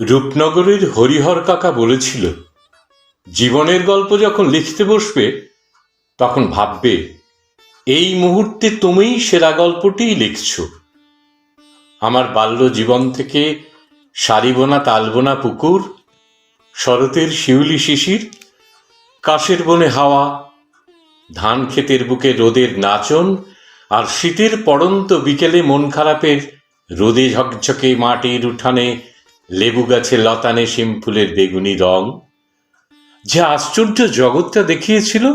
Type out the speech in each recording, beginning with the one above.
রূপনগরের হরিহর কাকা বলেছিল, জীবনের গল্প যখন লিখতে বসবে, তখন ভাববে, এই মুহূর্তে তুমিই সেরা গল্পটিই লিখছ। আমার বাল্য জীবন থেকে সারিবোনা তালবোনা পুকুর, শরতের শিউলি শিশির, কাশের বনে হাওয়া, ধান ক্ষেতের বুকে রোদের নাচন, আর শীতের পড়ন্ত বিকেলে মন খারাপের রোদে ঝকঝকে মাটির উঠানে লেবু গাছে লতানে শিম ফুলের বেগুনি রং। যে আশ্চর্য জগৎটা দেখিয়েছিল,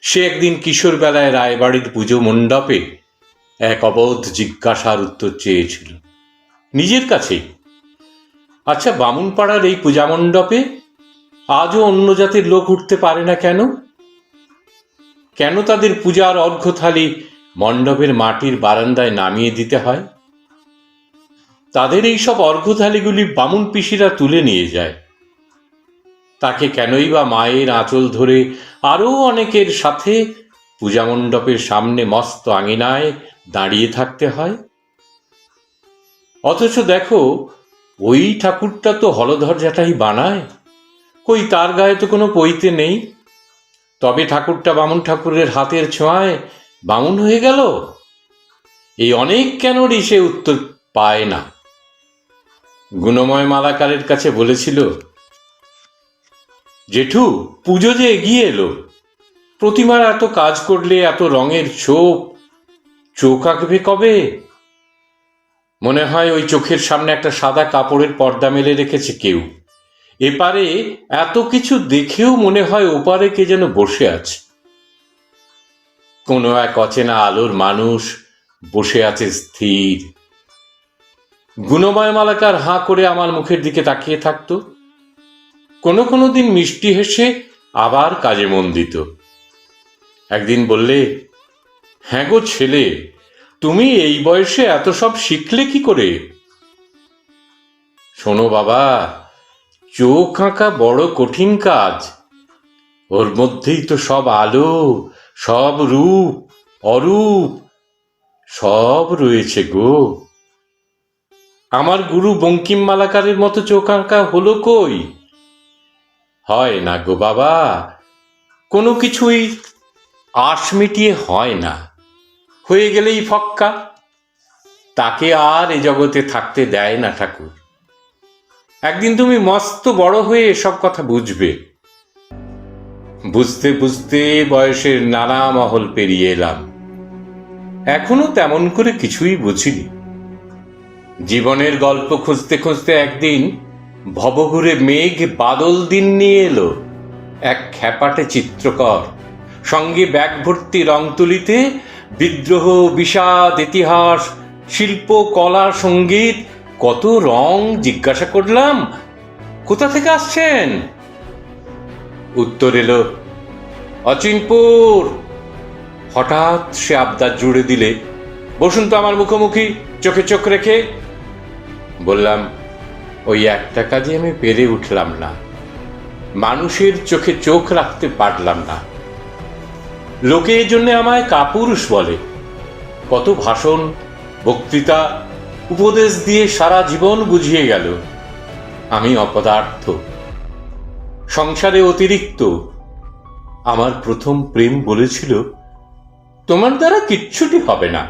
সে একদিন কিশোর বেলায় রায়বাড়ির পুজো মণ্ডপে এক অবোধ জিজ্ঞাসার উত্তর চেয়েছিল। নিজের কাছেই আচ্ছা বামুনপাড়ার এই পূজা মণ্ডপে আজও অন্য জাতির লোক উঠতে পারে না কেন? কেন তাদের পূজার অর্ঘ্যথালি মণ্ডপের মাটির বারান্দায় নামিয়ে দিতে হয়? তাদের এই সব অর্ঘ্যথালিগুলি বামুন পিসিরা তুলে নিয়ে যায়। তাকে কেনই বা মায়ের আঁচল ধরে আরও অনেকের সাথে পূজা মণ্ডপের সামনে মস্ত আঙিনায় দাঁড়িয়ে থাকতে হয়। অথচ দেখো, ওই ঠাকুরটা তো হলধর জ্যাঠাই বানায়। কই তার গায়ে তো কোনো পইতে নেই। তবে ঠাকুরটা বামুন ঠাকুরের হাতের ছোঁয়ায় বামুন হয়ে গেল? এই অনেক কেনরই সে উত্তর পায় না। গুণময় মালাকারের কাছে বলেছিল, জেঠু, পুজো যে এগিয়ে এলো। প্রতিমার এত কাজ করলে এত রঙের চোখ চোখ আঁকবে কবে? মনে হয় ওই চোখের সামনে একটা সাদা কাপড়ের পর্দা মেলে রেখেছে কেউ। এপারে এত কিছু দেখেও মনে হয় ওপারে কে যেন বসে আছে। কোনো এক অচেনা আলোর মানুষ বসে আছে স্থির। গুণময় মালাকার হাঁ করে আমার মুখের দিকে তাকিয়ে থাকতো। কোনো কোনো দিন মিষ্টি হেসে আবার কাজে মন দিত। একদিন বললে হ্যাঁ গো ছেলে, তুমি এই বয়সে এত সব শিখলে কি করে? শোনো বাবা, চোখ আঁকা বড় কঠিন কাজ। ওর মধ্যেই তো সব আলো, সব রূপ, অরূপ, সব রয়েছে গো। আমার গুরু বঙ্কিম মালাকারের মতো চোখ আঁকা হলো কই? হয় না গো বাবা, কোনো কিছুই আশ মিটিয়ে হয় না। হয়ে গেলেই ফক্কা। তাকে আর এ জগতে থাকতে দেয় না ঠাকুর। একদিন তুমি মস্ত বড় হয়ে এসব কথা বুঝবে। বুঝতে বুঝতে বয়সের নানা মহল পেরিয়ে এলাম। এখনও তেমন করে কিছুই বুঝিনি। জীবনের গল্প খুঁজতে খুঁজতে একদিন ভবঘুরে মেঘ বাদল দিন নিয়ে এলো। এক খ্যাপাটে চিত্রকর, সঙ্গে ব্যাগ ভর্তি রং তুলিতে বিদ্রোহ, বিষাদ, ইতিহাস, শিল্প, কলা, সংগীত, কত রং জিজ্ঞাসা করলাম, কোথা থেকে আসছেন? উত্তর এলো, অচিনপুর। হঠাৎ সে আবদার জুড়ে দিলে, বসুন তো আমার মুখোমুখি, চোখে চোখ রেখে। বললাম, ওই একটা কাজে আমি পেরে উঠলাম না। মানুষের চোখে চোখ রাখতে পারলাম না। লোকে এই জন্য আমায় কাপুরুষ বলে। কত ভাষণ, বক্তৃতা, উপদেশ দিয়ে সারা জীবন বুঝিয়ে গেল। আমি অপদার্থ। সংসারে অতিরিক্ত। আমার প্রথম প্রেম বলেছিল, তোমার দ্বারা কিচ্ছুটি হবে না।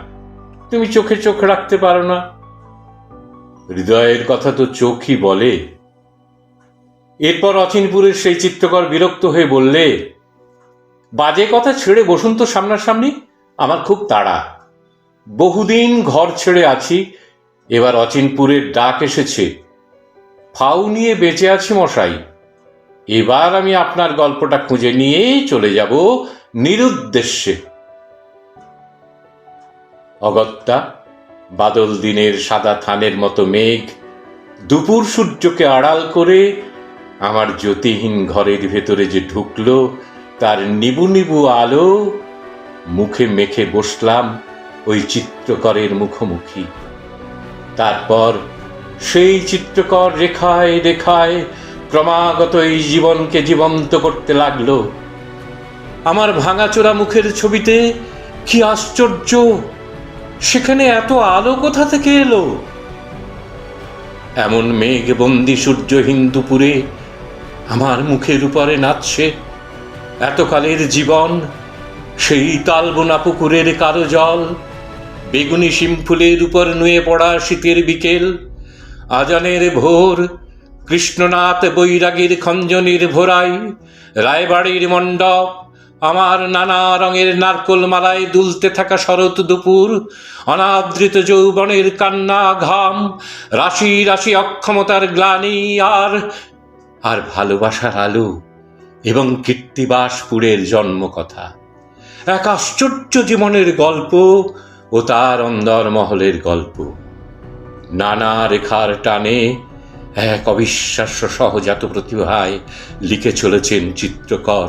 তুমি চোখে চোখ রাখতে পারো না। হৃদয়ের কথা তো চোখই বলে। এরপর অচিনপুরের সেই চিত্রকর বিরক্ত হয়ে বললে, বাজে কথা ছেড়ে বসুন তো সামনাসামনি, আমার খুব তাড়া। বহুদিন ঘর ছেড়ে আছি, এবার অচিনপুরের ডাক এসেছে। ফাউ নিয়ে বেঁচে আছি মশাই। এবার আমি আপনার গল্পটা খুঁজে নিয়েই চলে যাব নিরুদ্দেশ্যে। অগত্যা বাদল দিনের সাদা থানের মতো মেঘ, দুপুর সূর্যকে আড়াল করে আমার জ্যোতিহীন ঘরের ভেতরে যে ঢুকলো, তার নিবু নিবু আলো মুখে মেখে বসলাম ওই চিত্রকরের মুখোমুখি। তারপর সেই চিত্রকর রেখায় রেখায় ক্রমাগত এই জীবনকে জীবন্ত করতে লাগল। আমার ভাঙাচোরা মুখের ছবিতে কি আশ্চর্য সেখানে এত আলো কোথা থেকে এলো? এমন মেঘবন্দি সূর্য হিন্দুপুরে আমার মুখের উপরে নাচছে। এতকালের জীবন, সেই তালবোনা পুকুরের কালো জল, বেগুনি শিমফুলের উপর নুয়ে পড়া শীতের বিকেল, আজানের ভোর, কৃষ্ণনাথ বৈরাগীর খঞ্জনির ভোরাই, রায়বাড়ির মণ্ডপ আমার নানা রঙের নারকোল মালায় দুলতে থাকা শরৎ দুপুর, অনাদৃত যৌবনের কান্না, ঘাম, রাশি রাশি অক্ষমতার গ্লানি আর আর ভালোবাসার আলো এবং কীর্তিবাসপুরের জন্মকথা। এক আশ্চর্য জীবনের গল্প ও তার অন্দরমহলের গল্প। নানা রেখার টানে এক অবিশ্বাস্য সহজাত প্রতিভায় লিখে চলেছেন চিত্রকর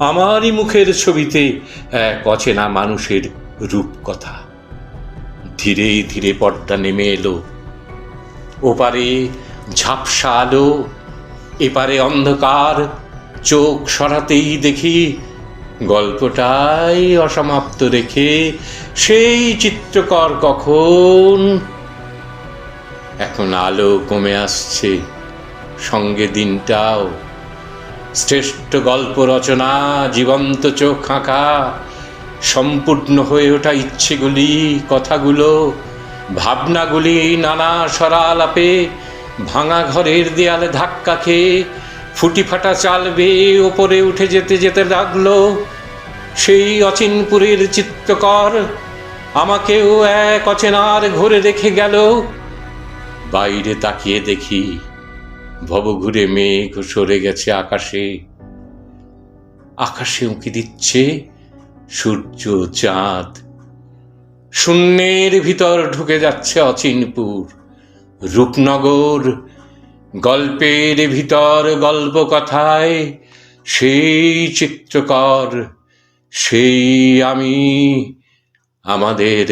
আমারই মুখের ছবিতে এক অচেনা মানুষের রূপকথা। ধীরে ধীরে পর্দা নেমে এলো। ওপারে ঝাপসা আলো, এপারে অন্ধকার, চোখ সরাতেই দেখি গল্পটাই অসমাপ্ত রেখে সেই চিত্রকর কখন? এখন আলো কমে আসছে, সঙ্গে দিনটাও। শ্রেষ্ঠ গল্প রচনা, জীবন্ত চোখ আঁকা, সম্পূর্ণ হয়ে ওঠা ইচ্ছেগুলি, কথাগুলো, ভাবনাগুলি নানা সরালাপে, ভাঙা ঘরের দেয়ালে ধাক্কা খেয়ে, ফুটি ফাটা চাল বেয়ে ওপরে উঠে যেতে যেতে লাগল, সেই অচিনপুরের চিত্রকর আমাকেও এক অচেনার ঘরে রেখে গেল। বাইরে তাকিয়ে দেখি ভবঘুরে মেঘ সরে গেছে আকাশে। আকাশে উঁকি দিচ্ছে সূর্য, চাঁদ। শূন্যের ভিতর ঢুকে যাচ্ছে অচিনপুর। রূপনগর, গল্পের ভিতর গল্প কথায় সেই চিত্রকর, সেই আমি, আমাদের